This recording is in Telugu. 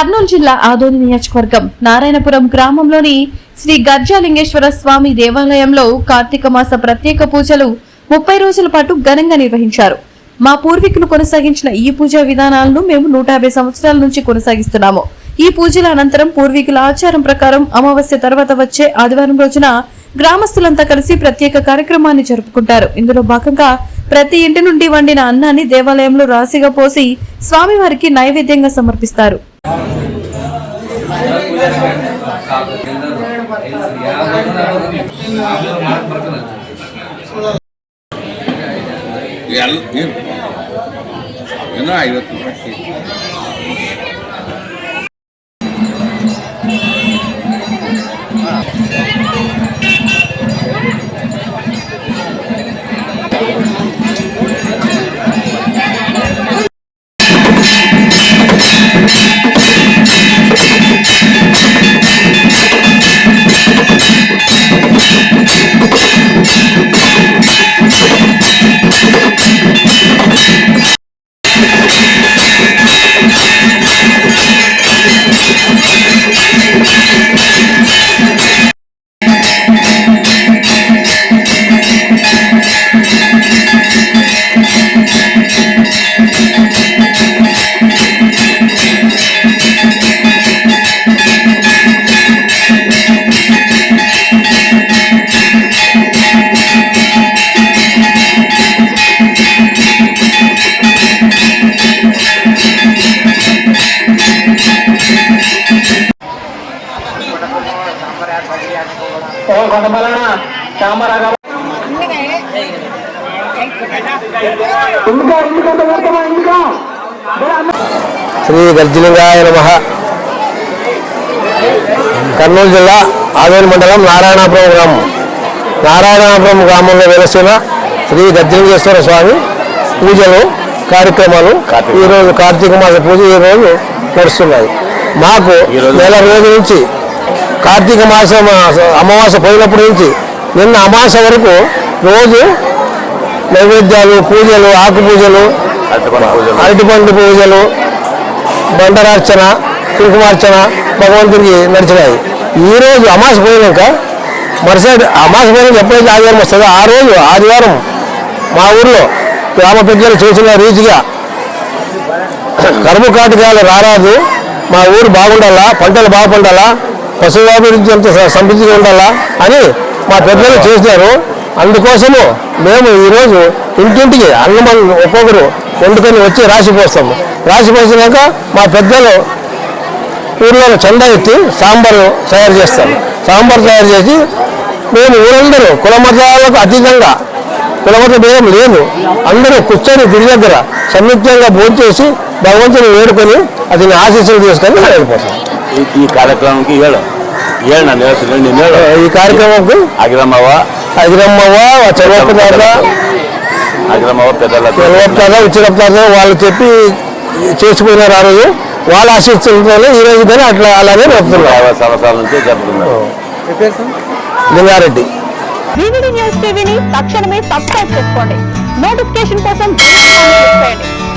కర్నూలు జిల్లా ఆదోని నియోజకవర్గం నారాయణపురం గ్రామంలోని శ్రీ గర్జాలింగేశ్వర స్వామి దేవాలయంలో కార్తీక మాస ప్రత్యేక పూజలు ముప్పై రోజుల పాటు ఘనంగా నిర్వహించారు. మా పూర్వీకులు కొనసాగించిన ఈ పూజా విధానాలను మేము నూట యాభై సంవత్సరాల నుంచి కొనసాగిస్తున్నాము. ఈ పూజల అనంతరం పూర్వీకుల ఆచారం ప్రకారం అమావాస్య తర్వాత వచ్చే ఆదివారం రోజున గ్రామస్తులంతా కలిసి ప్రత్యేక కార్యక్రమాన్ని జరుపుకుంటారు. ఇందులో భాగంగా ప్రతి ఇంటి నుండి వండిన అన్నాన్ని దేవాలయంలో రాశిగా పోసి స్వామివారికి నైవేద్యంగా సమర్పిస్తారు. ಏನು ಏನೋ ಐವತ್ತು ರೂಪಾಯಿ ఓ చామరాగ శ్రీ గర్జలింగాయ నమ. కర్నూలు జిల్లా ఆవేలి మండలం నారాయణాపురం గ్రామం. నారాయణాపురం గ్రామంలో వెలసిన శ్రీ గర్జలింగేశ్వర స్వామి పూజలు కార్యక్రమాలు. ఈరోజు కార్తీక మాస పూజ ఈ రోజు నడుస్తున్నాయి. మాకు నెల రోజుల నుంచి కార్తీక మాసం అమావాస పోయినప్పటి నుంచి నిన్న అమావాస్య వరకు రోజు నైవేద్యాలు పూజలు ఆకు పూజలు అరటిపండు పూజలు బండరార్చన కుంకుమార్చన భగవంతుడికి నడిచినాయి. ఈ రోజు అమాస పోయినాక మరుసటి అమాస పోయినాక ఎప్పుడైతే ఆదివారం వస్తుందో ఆ రోజు ఆదివారం మా ఊర్లో గ్రామ పెద్దలు చేసిన రీతిగా కరువు కాటకాలు రారాదు. మా ఊరు బాగుండాలా? పంటలు బాగుపండాలా? పశువాభివృద్ధి అంత సమృద్ధిగా ఉండాలా అని మా పెద్దలు చేశారు. అందుకోసము మేము ఈరోజు ఇంటింటికి అన్నమని ఒక్కొక్కరు వండుకొని వచ్చి రాసిపోస్తాము రాసిపోసినాక మా పెద్దలు ఊర్లో చందా ఎత్తి సాంబారు తయారు చేస్తాం సాంబార్ తయారు చేసి మేము ఊరందరూ కులమతాలకు అతీతంగా కులమత భేదం లేదు. అందరూ కూర్చొని గుడి దగ్గర సంయుక్తంగా భోజనం చేసి భగవంతుని వేడుకొని అతని ఆశీస్సులు తీసుకొని వెళ్ళిపోతాం ಈ ಈ ಕಾರ್ಯಕ್ರಮಕ್ಕೆ ಹೇಳು ಹೇಳು ನಾನು ಹೇಳ್ತೀನಿ ನೀನು ಹೇಳು ఈ కార్యక్రమంకు ಅಗ್ರಮವ అధిరమ్మవ్వ చెరవప్ప తాత అగ్రమవ పెద్దల చెరవప్ప తాత ఉచ్చిరప్ప తాత వాళ్ళు చెప్పి చేసుకున్నారు ఆ రోజు వాళ్ళ ఆశీస్సులతోనే ఈ రోజు కానీ అట్లా అలానే నడుపుతున్నారు యాభై సంవత్సరాల నుంచి జరుపుతున్నారు లింగారెడ్డి వివిడి న్యూస్ టీవీని తక్షణమే సబ్స్క్రైబ్ చేసుకోండి నోటిఫికేషన్ కోసం